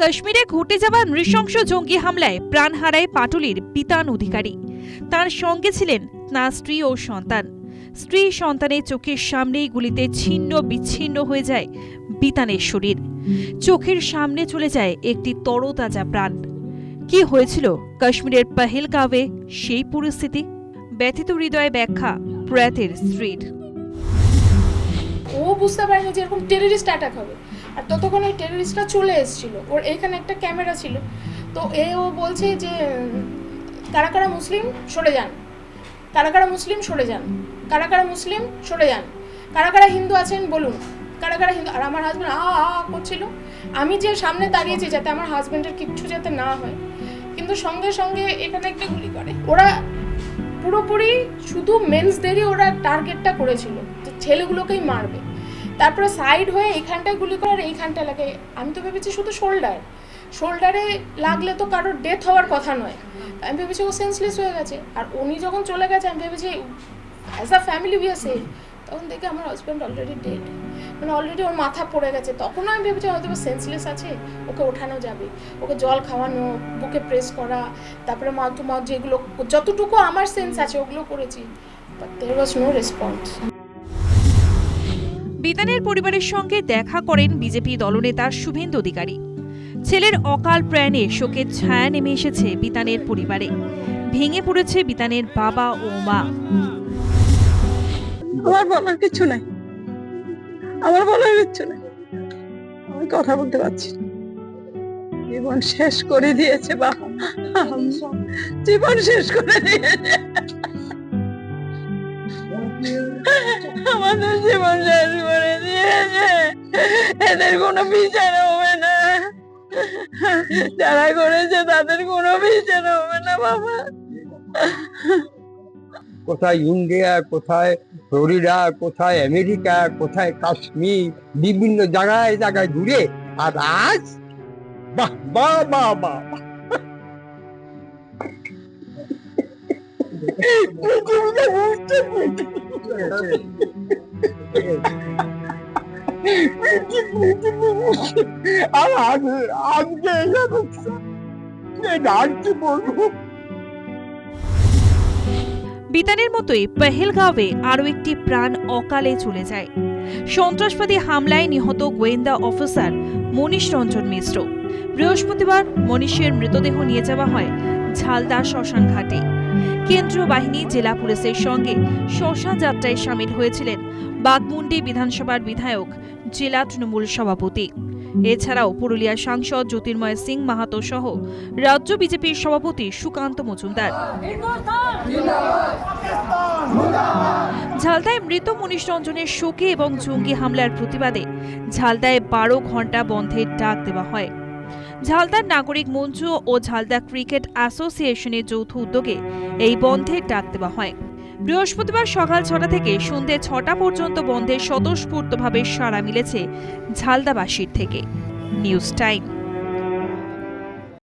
কাশ্মীরে ঘটে যাওয়া নৃশংস জঙ্গি হামলায় প্রাণ হারায় পাটুলির পিতান অধিকারী। তার সঙ্গে ছিলেন তাঁর স্ত্রী ও সন্তান। স্ত্রী সন্তানের চোখের সামনেই গুলিতে ছিন্ন বিচ্ছিন্ন হয়ে যায় বিতানের শরীর। চোখের সামনে চলে যায় একটি তরতাজা প্রাণ। কি হয়েছিল কাশ্মীরের পহেলগাঁওয়ে সেই পরিস্থিতি? ব্যথিত হৃদয়ে ব্যাখ্যা প্রয়াতের স্ত্রীর। ও বুঝতে পারেনি যে এরকম টেররিস্ট অ্যাটাক হবে। আর ততক্ষণ ওই টেররিস্টটা চলে এসেছিল। ওর এখানে একটা ক্যামেরা ছিল। তো এ ও বলছে যে, কারা কারা মুসলিম, সরে যান। কারা কারা মুসলিম, সরে যান। কারা কারা মুসলিম, সরে যান। কারা কারা হিন্দু আছেন, বলুন। কারা কারা হিন্দু, আর আমার হাজব্যান্ড আ আ করছিল। আমি যে সামনে দাঁড়িয়েছি যাতে আমার হাজব্যান্ডের কিচ্ছু যাতে না হয়। কিন্তু সঙ্গে সঙ্গে এখানে একটা গুলি করে। ওরা পুরোপুরি শুধু মেন্সদেরই ওরা টার্গেটটা করেছিল যে ছেলেগুলোকেই মারবে। তারপরে সাইড হয়ে এইখানটায় গুলি করে আর এইখানটায় লাগে। আমি তো ভেবেছি শুধু শোল্ডার শোল্ডারে লাগলে তো কারোর ডেথ হওয়ার কথা নয়। আমি ভেবেছি ও সেন্সলেস হয়ে গেছে। আর উনি যখন চলে গেছে, আমি ভেবেছি as a family we are safe তখন দেখি আমার হাজব্যান্ড অলরেডি ডেড মানে অলরেডি ওর মাথা পড়ে গেছে। তখনও আমি ভেবেছি হয়তো সেন্সলেস আছে, ওকে ওঠানো যাবে। ওকে জল খাওয়ানো, বুকে প্রেস করা, তারপরে মাউথ টু মাউথ যেগুলো, যতটুকু আমার সেন্স আছে, ওগুলো করেছি। But there was no response বিতানের পরিবারের সঙ্গে দেখা করেন বিজেপি দলনেতা শুভেন্দু অধিকারী। ছেলের অকাল প্রয়াণে শোকের ছায়া নেমে এসেছে বিতানের পরিবারে। ভেঙে পড়েছে বিতানের বাবা ও মা। আমার বলার কিছু নাই। আমার বলার কিচ্ছু নাই। আমি কথা বলতে পারছি জীবন শেষ করে দিয়েছে বাবা। জীবন শেষ করে দিয়েছে। আমাদের জীবন শেষ করে দিয়েছে। এদের কোনো বিচার হবে না। যারা করেছে তাদের কোনো বিচার হবে না বাবা। কোথায় ইন্ডিয়া কোথায় ফ্লোরিডা কোথায় আমেরিকা কোথায় কাশ্মীর বিভিন্ন জায়গায় জায়গায় ঘুরে আর আজ বাহ বাহ বাহ বাহ। পেরেছি। বিতানের মতোই পেহেলগাঁওয়ে আরও একটি প্রাণ অকালে চলে যায়। সন্ত্রাসবাদী হামলায় নিহত গোয়েন্দা অফিসার মনীষ রঞ্জন মিশ্র। বৃহস্পতিবার মনীষের মৃতদেহ নিয়ে যাওয়া হয় ঝালদা শ্মশান ঘাটে। কেন্দ্রীয় বাহিনী জেলা পুলিশের সঙ্গে শ্মশান যাত্রায় সামিল হয়েছিলেন বাগমুন্ডি বিধানসভার বিধায়ক, জেলা তৃণমূল সভাপতি। এছাড়াও পুরুলিয়ার সাংসদ জ্যোতির্ময় সিং মাহাতো সহ রাজ্য বিজেপির সভাপতি সুকান্ত মজুমদার। ঝালদায় মৃত মনীষ রঞ্জনের শোকে এবং জঙ্গি হামলার প্রতিবাদে ঝালদায় বারো ঘণ্টা বন্ধের ডাক দেওয়া হয়। ঝালদার নাগরিক মঞ্চ ও ঝালদা ক্রিকেট অ্যাসোসিয়েশনের যৌথ উদ্যোগে এই বন্ধের ডাক দেওয়া হয়। বৃহস্পতিবার সকাল ছটা থেকে সন্ধে ছটা পর্যন্ত বন্ধে স্বতঃস্ফূর্তভাবে সাড়া মিলেছে ঝালদাবাসীর থেকে। News time.